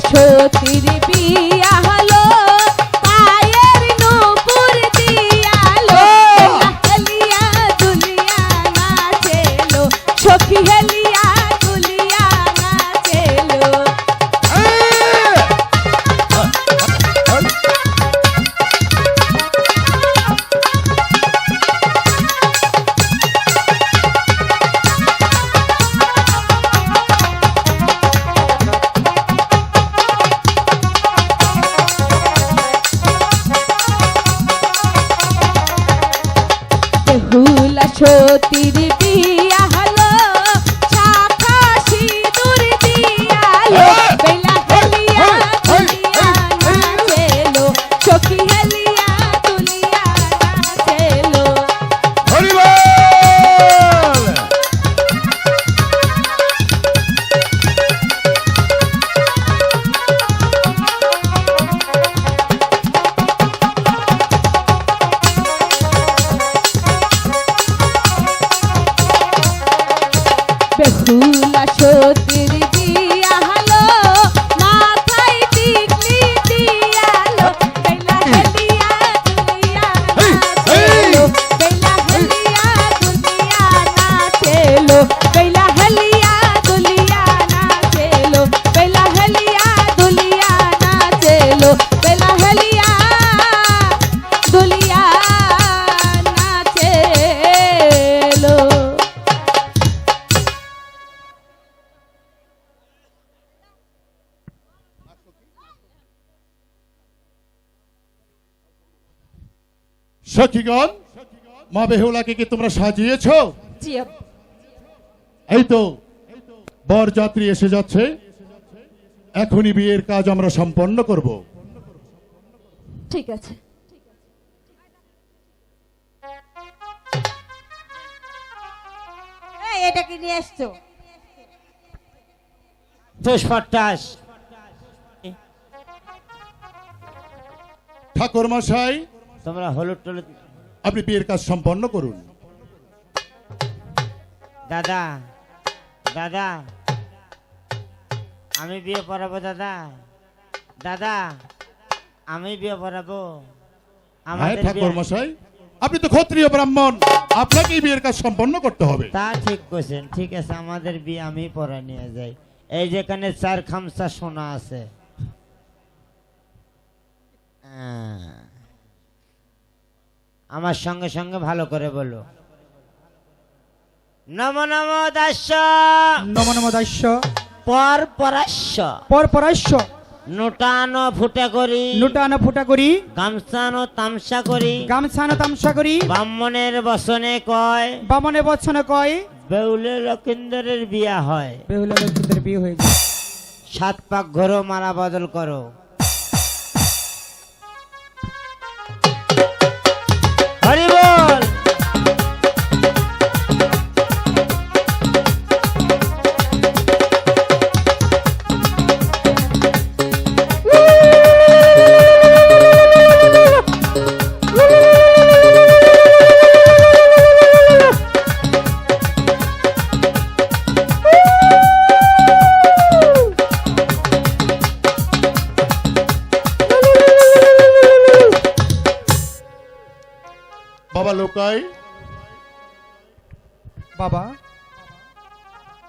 সতীর বিয়া সতীর সখীগণ মা বেহুলাকে কি তোমরা সাজিয়েছ? জি আপ- এই তো বর যাত্রী এসে যাচ্ছে। এখনই বিয়ের কাজ আমরা সম্পন্ন করব। ঠিক আছে। এই, এটা কি নিয়ে এসছো? পুষ্পটাস ঠাকুর মশাই তোমরা হলুদ টলুদ আপনি বিয়ের কাজ সম্পন্ন করুন। দাদা দাদা আমি বিয়ে পড়াবো দাদা। দাদা আমি বিয়ে পড়াবো। হ্যাঁ আমাদের ঠাকুর মশাই আপনি তো ক্ষত্রিয় ব্রাহ্মণ। আপনাকেই বিয়ের কাজ সম্পন্ন করতে হবে। তা ঠিক করছেন ঠিক আছে আমাদের বিয়ে আমি পড়া নিয়ে যাই। এই যেখানে চার খামসা সোনা আছে। আহ। আমার সঙ্গে সঙ্গে ভালো করে বলো। নম নম দাস্য। নম নম দাস্য। পর পরাস্য পর পরাস্য নোটানো ফুটে করি। লুটান ফুটা করি। গামছানো তামসা করি। গামছান তামসা করি। ব্রাহ্মণের বসনে কয়। বামনে বৎসনে কয়। বেউলে লক্ষিন্দরের বিয়া হয়। বেহুলা লক্ষ্মীদের বিয়ে হয়ে যায়। সাত পাক ঘরো মারা বদল করো। বাবা লোকাই বাবা